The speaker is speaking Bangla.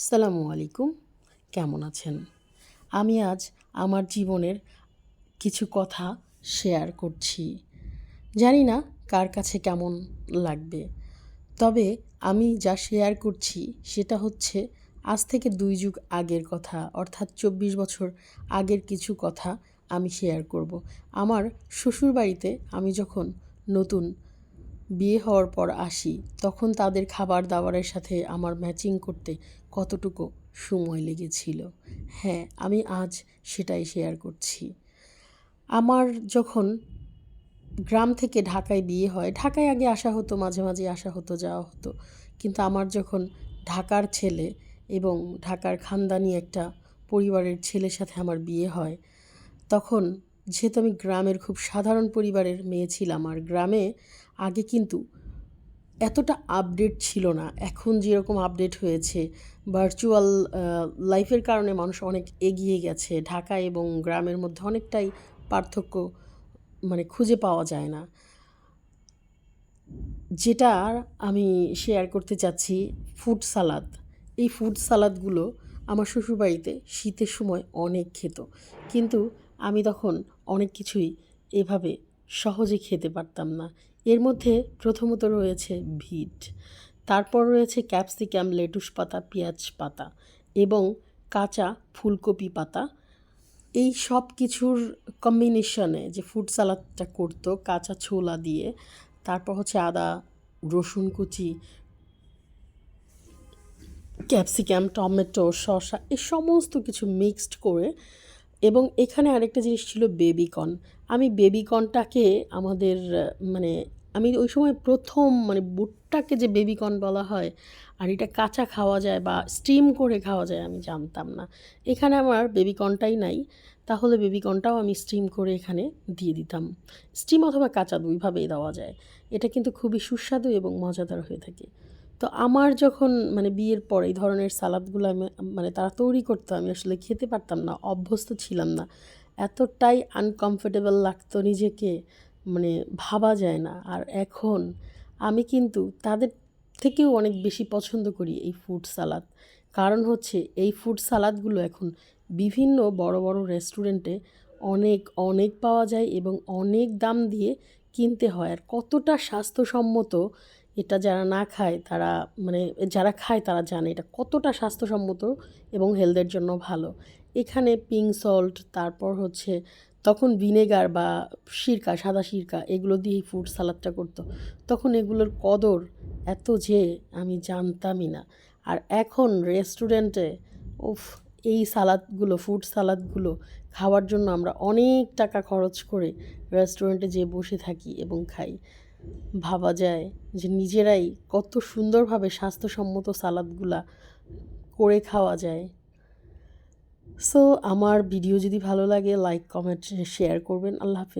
আসসালামু আলাইকুম। কেমন আছেন? আমি আজ আমার জীবনের কিছু কথা শেয়ার করছি। জানি না কার কাছে কেমন লাগবে, তবে আমি যা শেয়ার করছি সেটা হচ্ছে আজ থেকে দুই যুগ আগের কথা, অর্থাৎ চব্বিশ বছর আগের কিছু কথা আমি শেয়ার করব। আমার শ্বশুরবাড়িতে আমি যখন নতুন বিয়ে হওয়ার পর আসি, তখন তাদের খাবার দাবারের সাথে আমার ম্যাচিং করতে কতটুকু সময় লেগেছিল। হ্যাঁ আমি আজ সেটাই শেয়ার করছি। আমার যখন গ্রাম থেকে ঢাকায় বিয়ে হয়, ঢাকায় আগে আসা হতো, মাঝে মাঝে আসা হতো, যাওয়া হতো। কিন্তু আমার যখন ঢাকার ছেলে এবং ঢাকার খানদানি একটা পরিবারের ছেলের সাথে আমার বিয়ে হয়, তখন যেহেতু আমি গ্রামের খুব সাধারণ পরিবারের মেয়ে ছিলাম, আর গ্রামে আগে কিন্তু এতটা আপডেট ছিল না। এখন যেরকম আপডেট হয়েছে ভার্চুয়াল লাইফের কারণে মানুষ অনেক এগিয়ে গেছে। ঢাকা এবং গ্রামের মধ্যে অনেকটাই পার্থক্য মানে খুঁজে পাওয়া যায় না। যেটা আমি শেয়ার করতে চাচ্ছি ফুড সালাদ এই ফুড সালাদগুলো আমার শ্বশুরবাড়িতে শীতের সময় অনেক খেত। কিন্তু আমি তখন অনেক কিছুই এভাবে সহজে খেতে পারতাম না। এর মধ্যে প্রথমত রয়েছে ভিট, তারপর রয়েছে ক্যাপসিকাম, লেটুস পাতা, পেঁয়াজ পাতা এবং কাঁচা ফুলকপি পাতা। এই সব কিছুর কম্বিনেশনে যে ফুড সালাদটা করতো কাঁচা ছোলা দিয়ে, তারপর হচ্ছে আদা, রসুন কুচি, ক্যাপসিকাম, টমেটো, শসা এই সমস্ত কিছু মিক্সড করে এবং এখানে আরেকটা জিনিস ছিল বেবিকর্ন আমি বেবিকনটাকে আমাদের মানে আমি ওই সময় প্রথম মানে বুটটাকে যে বেবিকর্ন বলা হয়, আর এটা কাঁচা খাওয়া যায় বা স্টিম করে খাওয়া যায় আমি জানতাম না। এখানে আমার বেবিকনটাই নাই, তাহলে বেবিকর্নটাও আমি স্টিম করে এখানে দিয়ে দিতাম। স্টিম অথবা কাঁচা দুইভাবেই দেওয়া যায়। এটা কিন্তু খুবই সুস্বাদু এবং মজাদার হয়ে থাকে। তো আমার যখন মানে বিয়ের পর এই ধরনের সালাদগুলো আমি মানে তারা তৈরি করতো, আমি আসলে খেতে পারতাম না, অভ্যস্ত ছিলাম না। এতটাই আনকমফোর্টেবল লাগতো নিজেকে মানে ভাবা যায় না। আর এখন আমি কিন্তু তাদের থেকেও অনেক বেশি পছন্দ করি এই ফুড সালাদ কারণ হচ্ছে এই ফুড সালাদগুলো এখন বিভিন্ন বড় বড় রেস্টুরেন্টে অনেক অনেক পাওয়া যায় এবং অনেক দাম দিয়ে কিনতে হয়। আর কতটা স্বাস্থ্যসম্মত এটা যারা না খায়, তারা মানে যারা খায় তারা জানে এটা কতটা স্বাস্থ্যসম্মত এবং হেলথের জন্য ভালো। এখানে পিঙ্ক সল্ট, তারপর হচ্ছে তখন ভিনেগার বা সিরকা, সাদা সিরকা, এগুলো দিয়েই ফুড সালাদটা করতো। তখন এগুলোর কদর এত যে আমি জানতামই না। আর এখন রেস্টুরেন্টে উফ, এই সালাদগুলো ফুড সালাদগুলো খাওয়ার জন্য আমরা অনেক টাকা খরচ করে রেস্টুরেন্টে যেয়ে বসে থাকি এবং খাই। ভাবা যায় যে নিজেরাই কত সুন্দরভাবে স্বাস্থ্যসম্মত সালাদগুলা করে খাওয়া যায়। সো আমার ভিডিও যদি ভালো লাগে লাইক কমেন্ট শেয়ার করবেন। আল্লাহ হাফেজ।